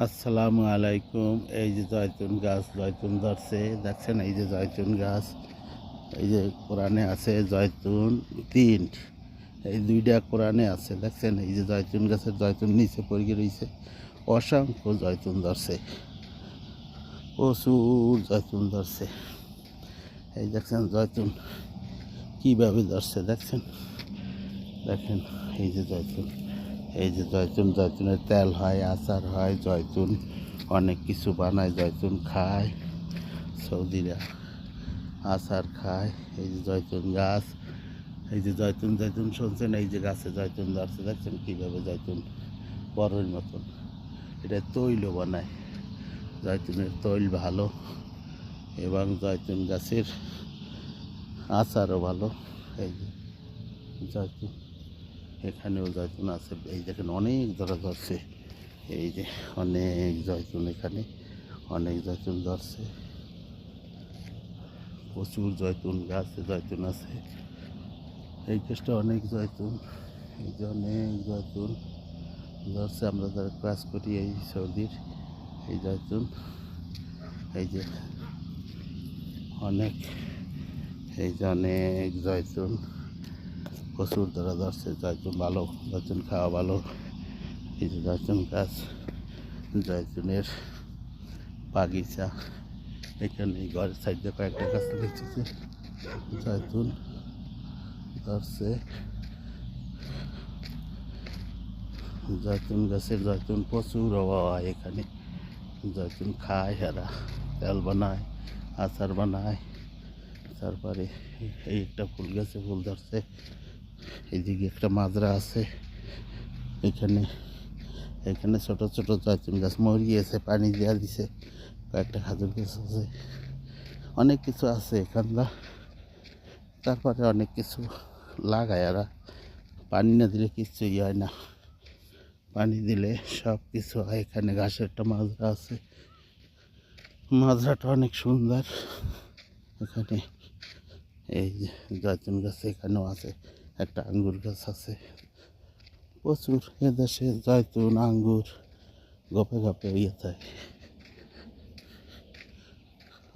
আসসালামু আলাইকুম। এই যে জয়তুন গাছ, জয়তুন ধরছে। দেখছেন, এই যে জয়তুন গাছ, এই যে কোরআনে আছে জয়তুন তিন। এই দুইটা কোরআনে আছে, দেখছেন? এই যে জয়তুন গাছের জয়তুন নিচে পড়ে রয়েছে অসংখ্য জয়তুন ধরছে। প্রচুর জয়তুন ধরছে। এই দেখছেন, জয়তুন কীভাবে ধরছে, দেখছেন? দেখেন, এই যে জয়তুন। এই যে জয়তুন জয়তুনের তেল হয়, আচার হয় জয়তুন অনেক কিছু বানায় জয়তুন খায়, সৌদিরা আচার খায়, এই যে জয়তুন গাছ, এই যে জয়তুন জয়তুন শুনছেন? এই যে গাছে জয়তুন ধরছে, দেখছেন কীভাবে জয়তুন বড়ই মতন? এটা তৈলও বানায় জয়তুনের তৈল ভালো এবং জয়তুন গাছের আচারও ভালো, এই যে জয়তুন এখানেও জয়তুন আছে, এই দেখেন অনেক ধরা ধরছে। এই যে অনেক জয়তুন এখানে, অনেক জয়তুন ধরছে। প্রচুর জয়তুন গাছে জয়তুন আছে। এই গাছটা অনেক জয়তুন এই যে অনেক জয়তুন ধরছে। আমরা যারা ক্লাস করি এই সৌদির এই জয়তুন এই যে অনেক, এই যে অনেক জয়তুন প্রচুর ধরা ধরছে জয়তুন ভালো জয়তুন খাওয়া ভালো। এই যে গাছ জয়তুনের বাগিচা। এখানে ঘরের সাইডে কয়েকটা গাছ দেখতেছে। জয়তুন ধরছে। জয়তুন গাছের, জয়তুন প্রচুর অভাব হয় এখানে। জয়তুন খায় এরা তেল বানায়, আচার বানায়। তারপরে এই একটা ফুল গাছে ফুল ধরছে। এইদিকে একটা মাজরা আছে। এখানে এখানে ছোট ছোট জয়তুন গাছ মরিয়েছে, পানি দেওয়া দিছে, কয়েকটা খাজুর গাছ আছে। অনেক কিছু আছে এখানটা। তারপরে অনেক কিছু লাগায় এরা পানি না দিলে কিচ্ছুই হয় না। পানি দিলে সব কিছু হয়। এখানে ঘাসের একটা মাজরা আছে। মাজরাটা অনেক সুন্দর। এখানে এই যে জয়তুন গাছ এখানেও আছে। একটা আঙ্গুর গাছ আছে। প্রচুর এদেশে জয়তুন আঙ্গুর গপে গপে ইয়ে থাকে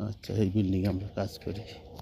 আচ্ছা এই বিল্ডিং আমরা কাজ করি।